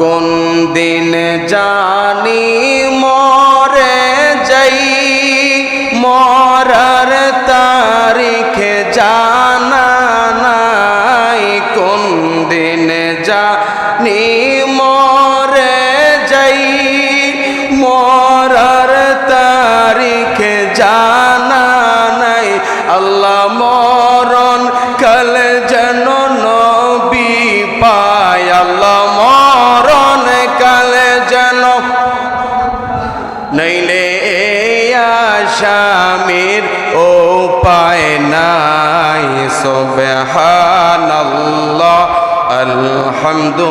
কোন দিন জানি মরে যাই, মরার তারিখে জানা নাই। কোন দিন জানি মরে যাই, মরার তারিখে জানা নাই। আল্লাহ আসামির ও পায় নাই। সুবহানাল্লাহ আলহামদুলিল্লাহ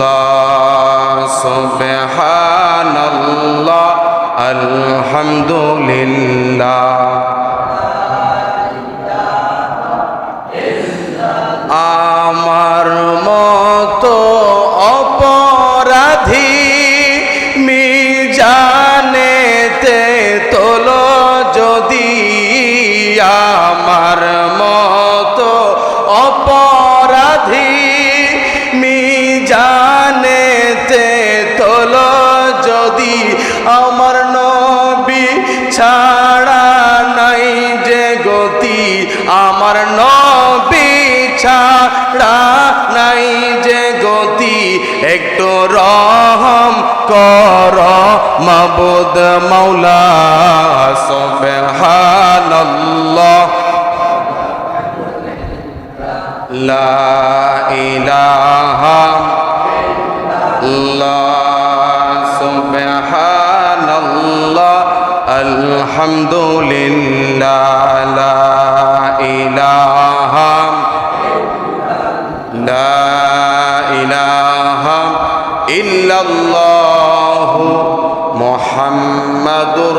লা সুবহানাল্লাহ আলহামদুলিল্লাহ। আমার মতো অপরাধী মিজানেতে তোলো যদি আমার নবী ছাড়া নাই যে গতি, আমার নবী ছাড়া নাই যে গতি, একটু রহম কর মাবুদ মাওলা, সুবহানাল্লাহ। লা ইলাহা ইল্লাল্লাহ সুবহানাল্লাহ আলহামদুলিল্লাহ লা ইলাহা লা ইলাহা ইল্লাল্লাহ মুহাম্মাদুর